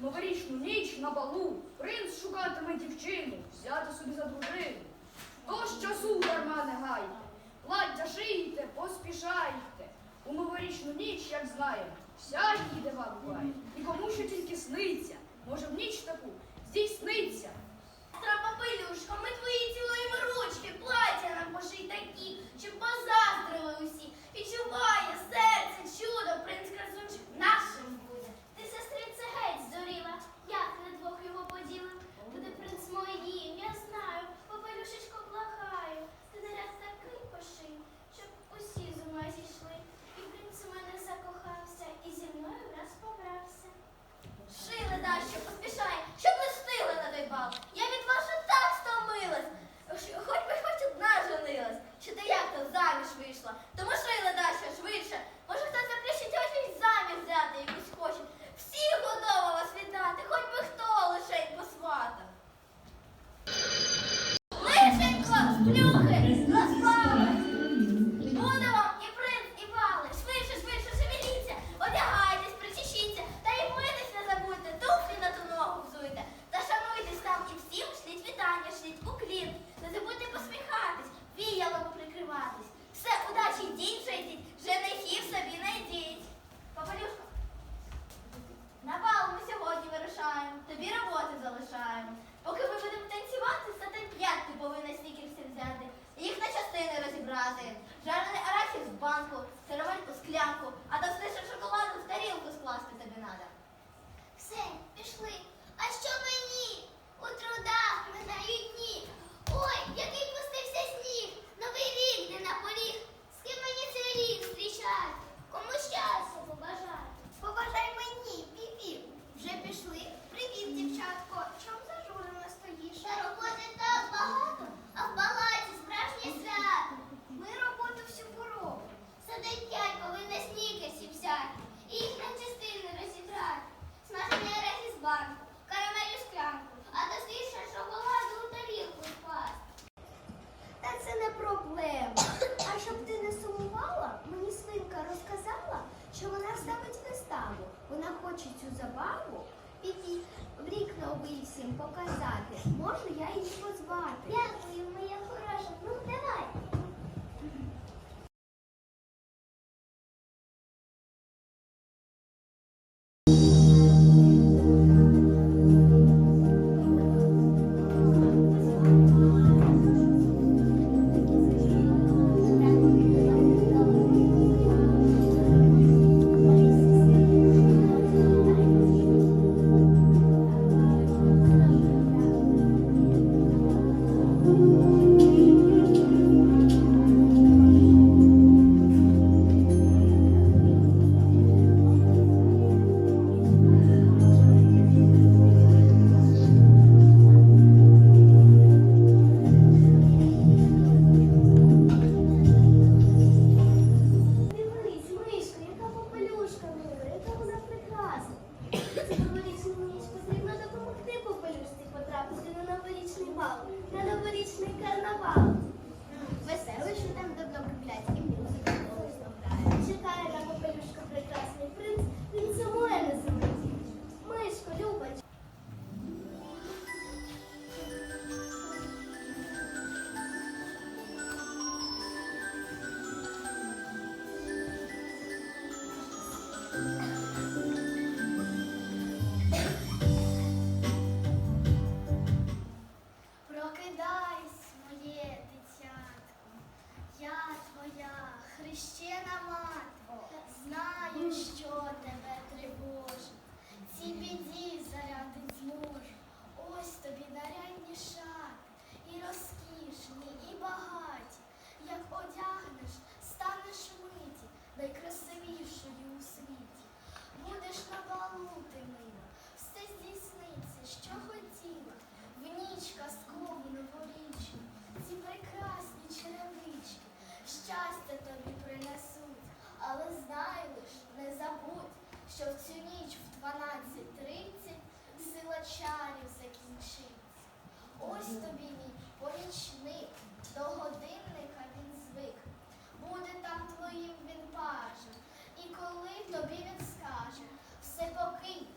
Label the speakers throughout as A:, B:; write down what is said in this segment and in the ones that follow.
A: Новорічну ніч на балу принц шукатиме дівчину, взяти собі за дружину. Тож часу дарма не гайте, плаття шийте, поспішайте. У новорічну ніч, як знаємо, вся їде вам буває, і кому що тільки сниться. Може, в ніч таку
B: Thank you.
C: що в цю ніч в 12.30 сила чарів закінчиться. Ось тобі мій помічник, до годинника він звик. Буде там твоїм він пажем. І коли тобі він скаже, все покинь.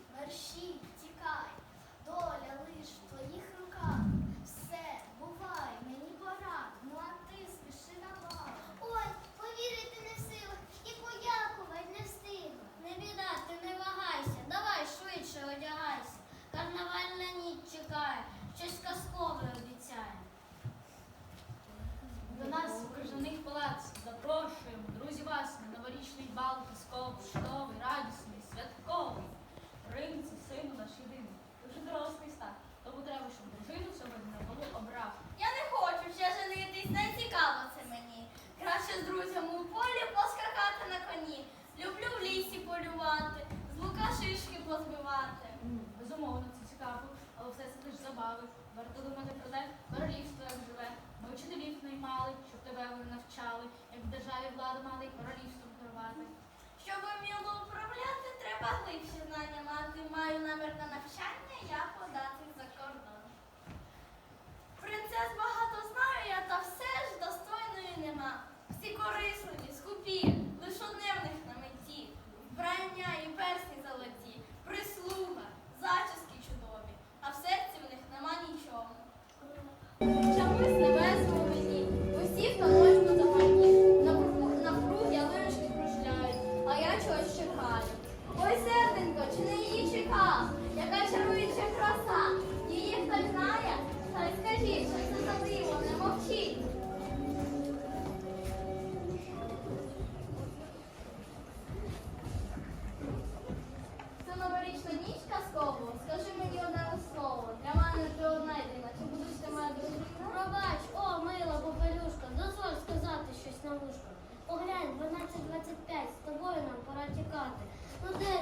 D: Тікати. Ну де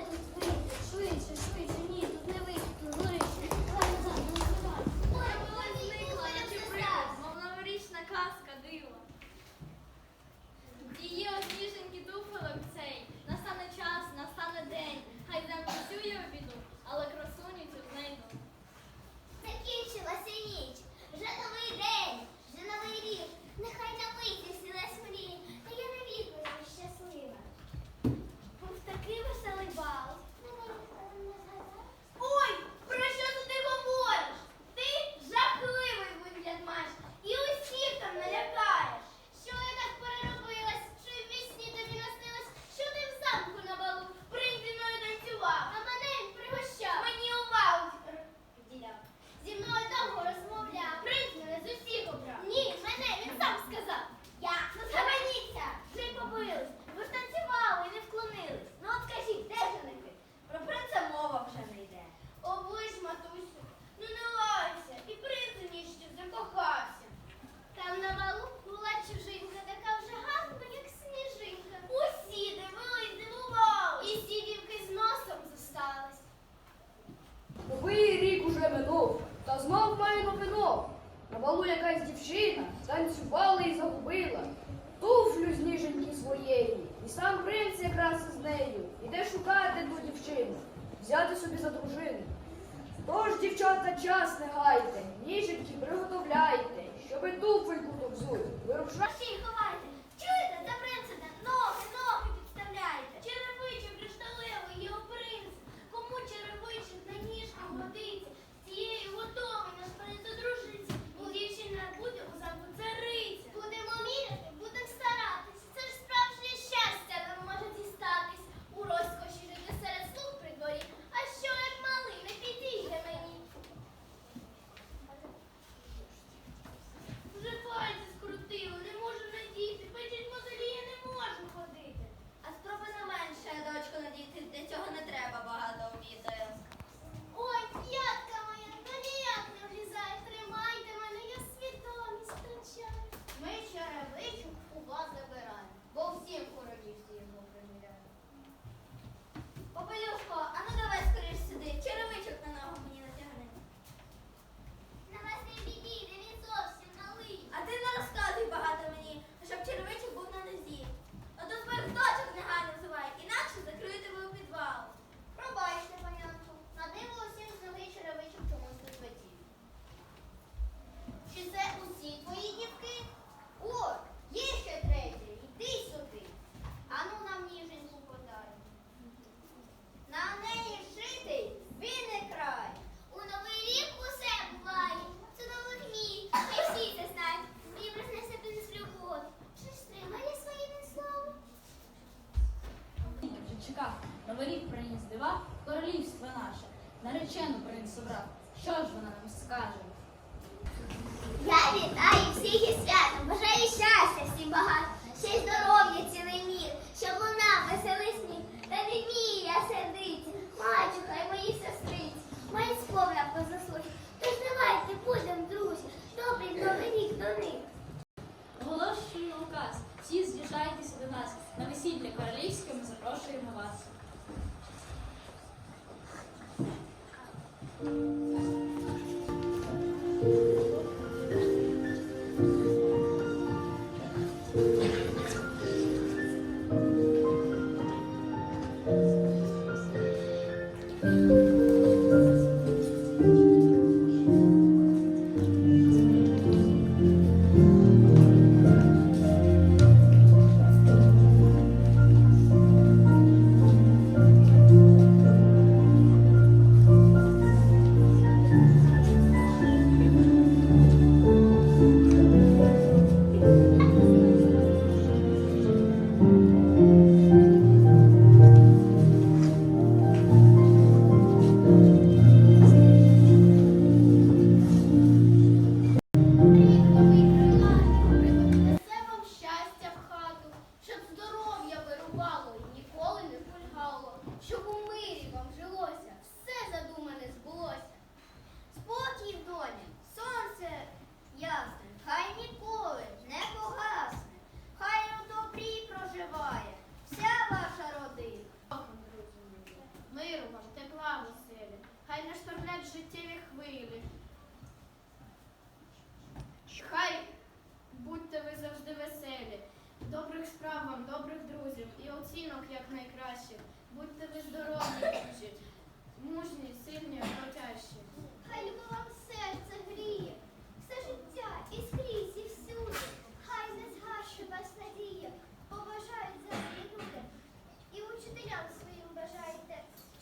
C: дітям своїм бажаєте,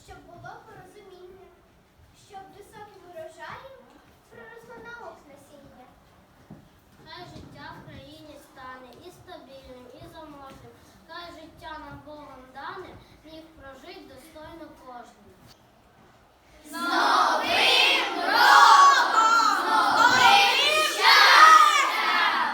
C: щоб було порозуміння, щоб високим урожаєм проросло наук насіння.
D: Хай життя в країні стане і стабільним, і заможним. Хай життя нам Богом дане, міг прожить достойно кожен.